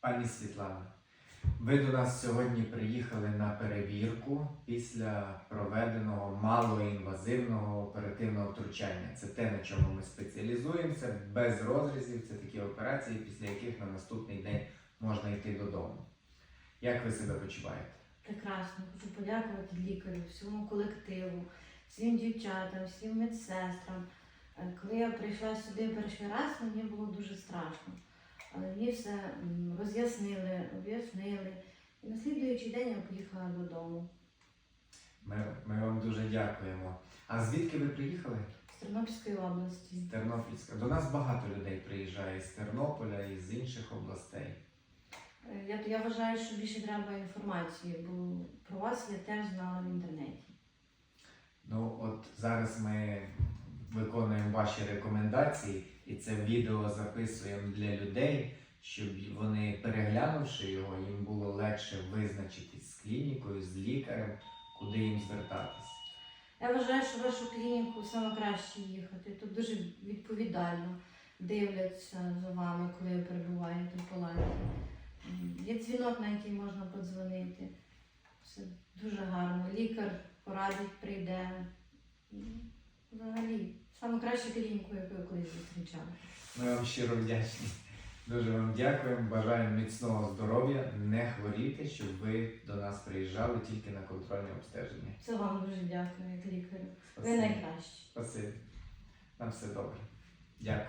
Пані Світлана, ви до нас сьогодні приїхали на перевірку після проведеного малоінвазивного оперативного втручання. Це те, на чому ми спеціалізуємося, без розрізів. Це такі операції, після яких на наступний день можна йти додому. Як ви себе почуваєте? Прекрасно, хочу подякувати лікарю, всьому колективу, всім дівчатам, всім медсестрам. Е, Коли я прийшла сюди перший раз, мені було дуже страшно. Але мені все роз'яснили, об'яснили. І на слідуючий день я поїхала додому Ми, ми вам дуже дякуємо. А звідки ви приїхали? з Тернопільської області. З Тернопільська. До нас багато людей приїжджає з Тернополя і з інших областей. Е, Я, я вважаю, що більше треба інформації, бо про вас я теж знала в інтернеті. Ну, от зараз ми виконуємо ваші рекомендації, і це відео записуємо для людей, щоб вони, переглянувши його, їм було легше визначитись з клінікою, з лікарем, куди їм звертатись. Я вважаю, що вашу клініку саме краще їхати. Тут дуже відповідально дивляться за вами, коли ви перебуваєте в палаті. Є дзвінок, на який можна подзвонити. Все дуже гарно. Лікар порадить, прийде. Саме кращу клініку, яку я колись зустрічала. Ми вам щиро вдячні. Дуже вам дякуємо. Бажаємо міцного здоров'я, не хворіти, щоб ви до нас приїжджали тільки на контрольне обстеження. Це вам дуже дякую, як лікарю. Ви найкращі. Спасибі. Нам все добре. Дякую.